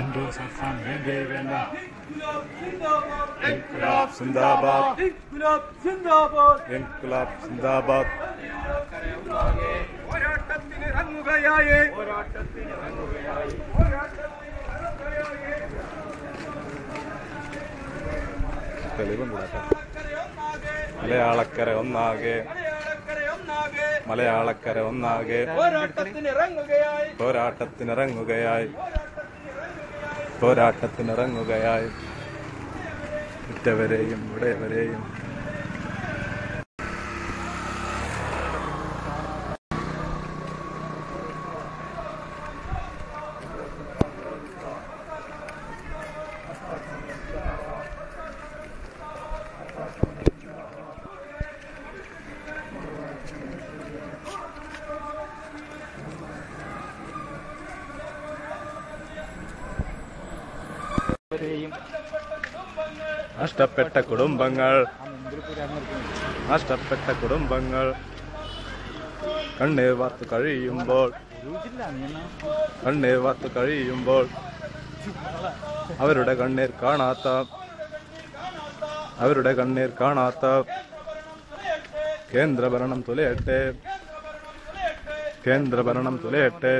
Endosulfan വേണ്ടേ വേണ്ട ഇൻക്ലാബ് സിന്ദാബാദ് ഇൻക്ലാബ് സിന്ദാബാദ് പോരാട്ടത്തിന് ഇറങ്ങുകയായേ തെളിവും കൂടാ മലയാളക്കര ഒന്നാകെ മലയാളക്കര ഒന്നാകെ. പോരാട്ടത്തിനിറങ്ങുകയായി. പോരാട്ടത്തിനിറങ്ങുകയായി. പോരാട്ടത്തിനിറങ്ങുകയായി. ഉറ്റവരെയും ഉടയവരെയും നഷ്ടപ്പെട്ട കുടുംബങ്ങൾ നഷ്ടപ്പെട്ട കുടുംബങ്ങൾ കണ്ണീർ വാർത്ത് കഴിയുമ്പോൾ കണ്ണീർ വാർത്ത് കഴിയുമ്പോൾ അവരുടെ കണ്ണീർ കാണാത്ത അവരുടെ കണ്ണീർ കാണാത്ത കേന്ദ്രഭരണം തുലയട്ടെ കേന്ദ്രഭരണം തുലയട്ടെ